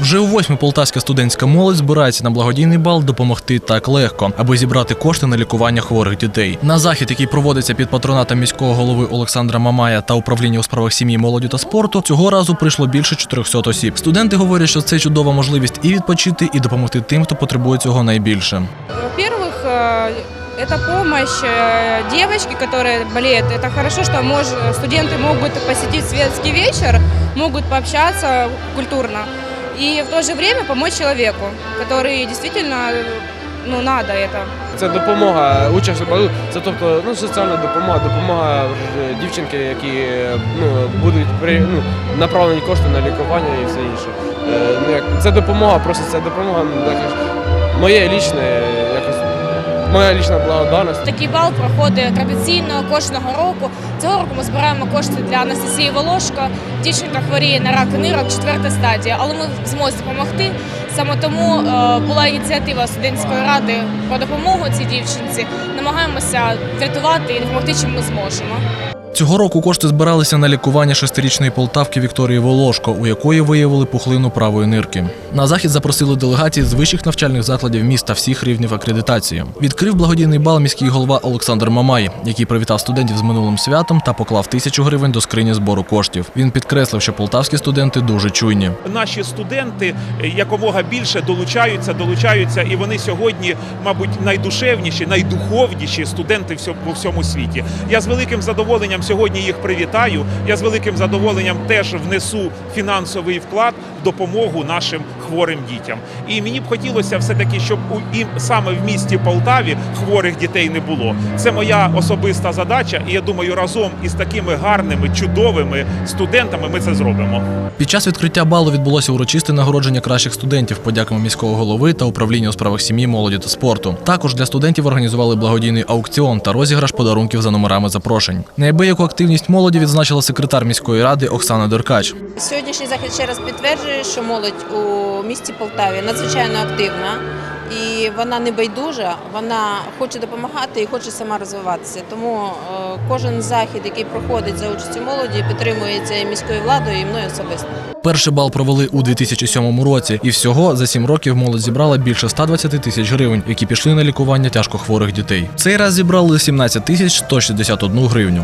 Вже у восьми полтавська студентська молодь збирається на благодійний бал допомогти так легко, аби зібрати кошти на лікування хворих дітей. На захід, який проводиться під патронатом міського голови Олександра Мамая та управління у справах сім'ї, молоді та спорту, цього разу прийшло більше 400 осіб. Студенти говорять, що це чудова можливість і відпочити, і допомогти тим, хто потребує цього найбільше. Во-первых, э, это помощь э, девочке, которая болеет. Это хорошо, что мож- студенты могут посетить светский вечер, могут пообщаться культурно. И в то же время помочь человеку, который действительно, э, ну, надо это. Це допомога, участь у балу, це тобто ну, соціальна допомога, допомога е, дівчинки, які е, ну, будуть при, ну, направлені кошти на лікування і все інше. Е, ну, як, це допомога, просто це допомога, ну, так, моє лічне, якось, моя лічна благодарність. Такий бал проходить традиційно кожного року. Цього року ми збираємо кошти для Анастасії Волошко. Дівчинка хворіє на рак нирок, четверта стадія, але ми в змозі допомогти. Саме тому е, була ініціатива студентської ради про допомогу цій дівчинці. Намагаємося врятувати і допомогти, чим ми зможемо. Цього року кошти збиралися на лікування шестирічної полтавки Вікторії Волошко, у якої виявили пухлину правої нирки. На захід запросили делегації з вищих навчальних закладів міста всіх рівнів акредитації. Відкрив благодійний бал міський голова Олександр Мамай, який привітав студентів з минулим святом та поклав тисячу гривень до скрині збору коштів. Він підкреслив, що полтавські студенти дуже чуйні. наші студенти якомога більше долучаються, долучаються, і вони сьогодні, мабуть, найдушевніші, найдуховніші студенти по всьому світі. Я з великим задоволенням сьогодні їх привітаю. Я з великим задоволенням теж внесу фінансовий вклад в допомогу нашим хворим дітям. І мені б хотілося все таки, щоб у і саме в місті Полтаві хворих дітей не було. Це моя особиста задача, і я думаю, разом із такими гарними, чудовими студентами ми це зробимо. Під час відкриття балу відбулося урочисте нагородження кращих студентів подяками міського голови та управління у справах сім'ї, молоді та спорту. Також для студентів організували благодійний аукціон та розіграш подарунків за номерами запрошень. Неабияку активність молоді відзначила секретар міської ради Оксана Деркач. Сьогоднішній захід ще раз підтверджує, що молодь у місті Полтаві надзвичайно активна і вона не байдужа, вона хоче допомагати і хоче сама розвиватися. Тому е, кожен захід, який проходить за участю молоді, підтримується і міською владою, і мною особисто. Перший бал провели у 2007 році, і всього за сім років молодь зібрала більше 120 тисяч гривень, які пішли на лікування тяжкохворих дітей. Цей раз зібрали 17 тисяч 161 гривню.